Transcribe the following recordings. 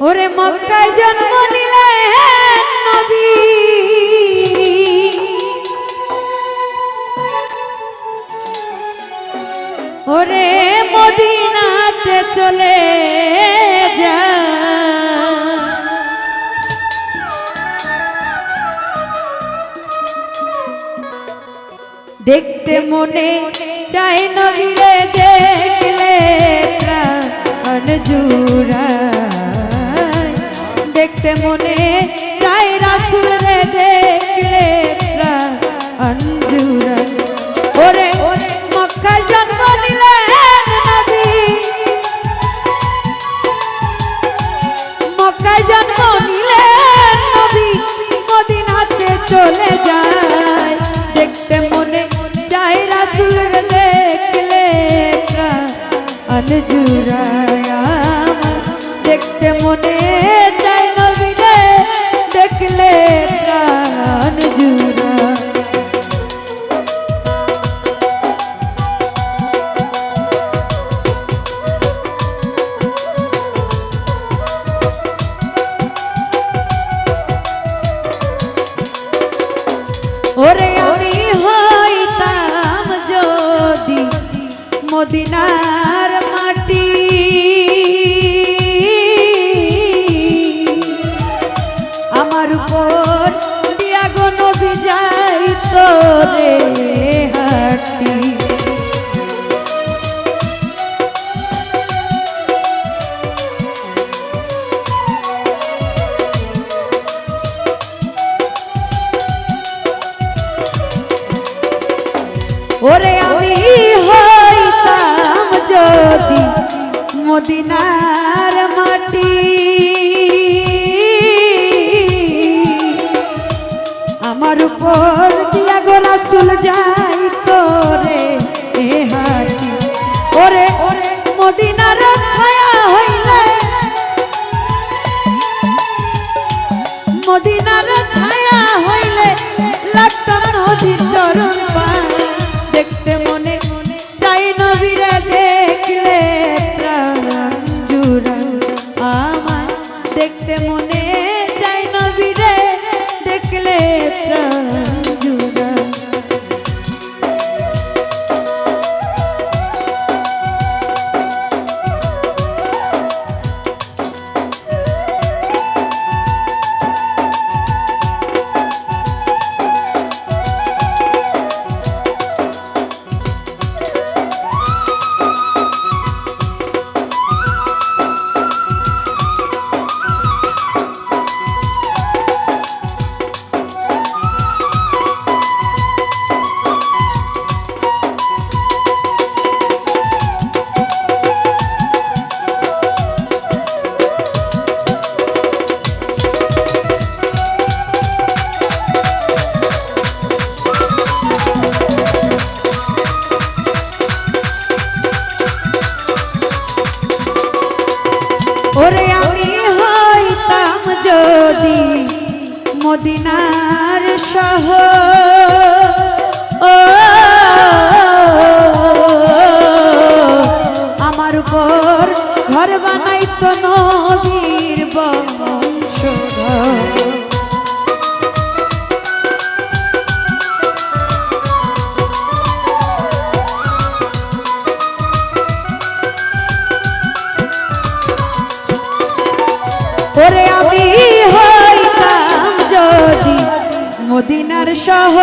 ওরে মক্কায় জন্ম নিলেন নবী। ওরে মদিনাতে চলে যা। দেখতে মনে চাই নবীরে, দেখলে জুড়ায় দেখতে মনে চাই রাসুল রে দেখলে ওরে মক্কায় জন্ম নিলেন নবী। মক্কায় জন্ম নিলেন নবী। মদিনাতে চলে যায়। দেখতে মনে চাই রাসুল রে দেখলে প্রাণ জুড়ায় দেখতে মনে ওরে আমি হইতাম যদি মদিনার মাটি। আমার উপর দিয়া গোরা চুল যাই মদিনার সহ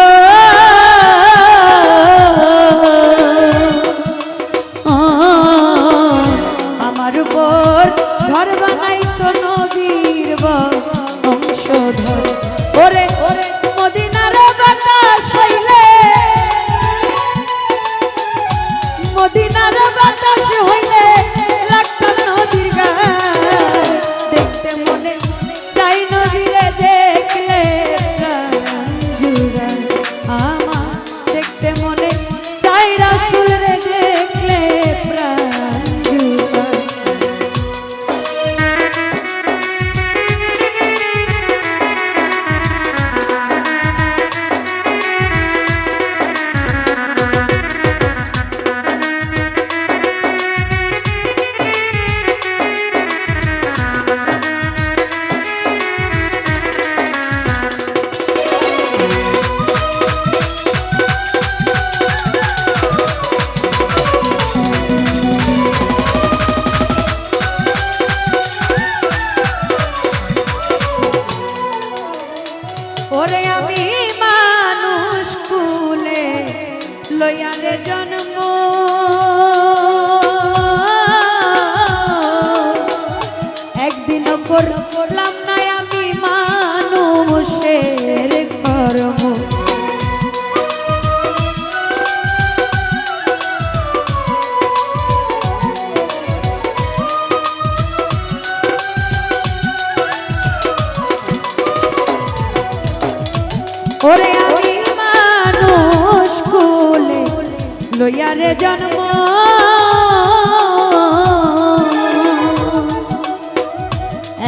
লইয়ারে জন্ম।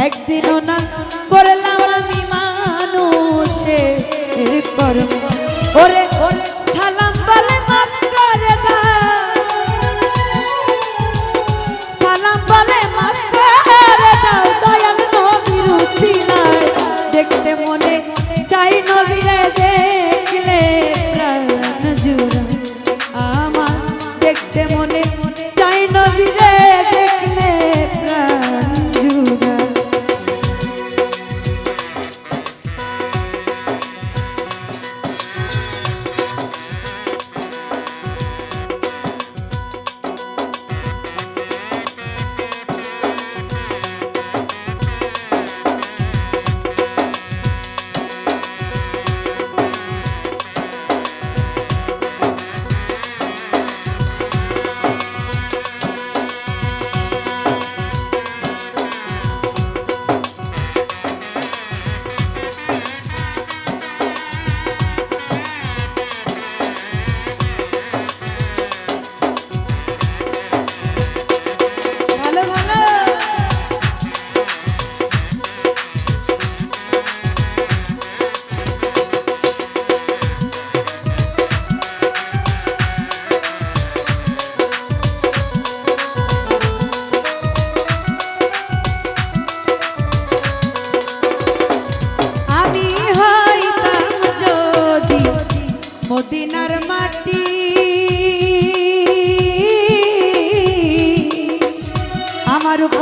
একদিন না করলাম আমি মানুষে কর্ম। ওরে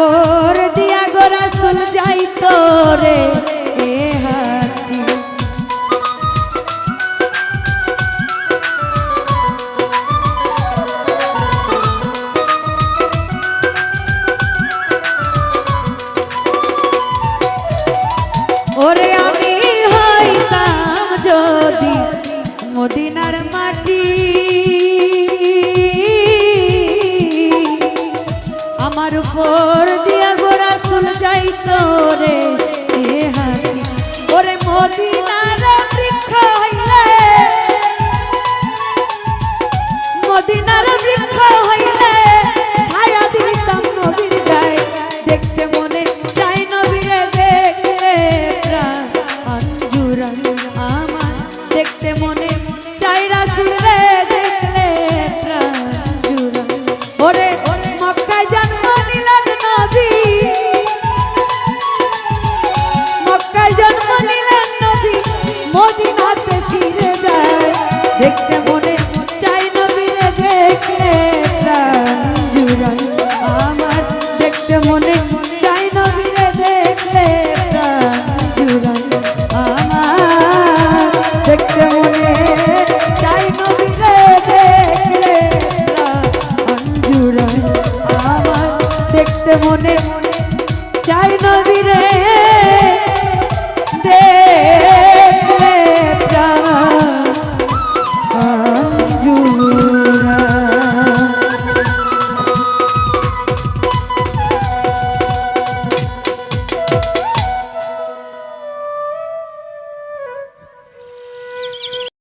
তোর দিয়া গোরা শুন যাই তোরে ওরে আমি হইতাম যদি মদিনার মাটি। আমার উপর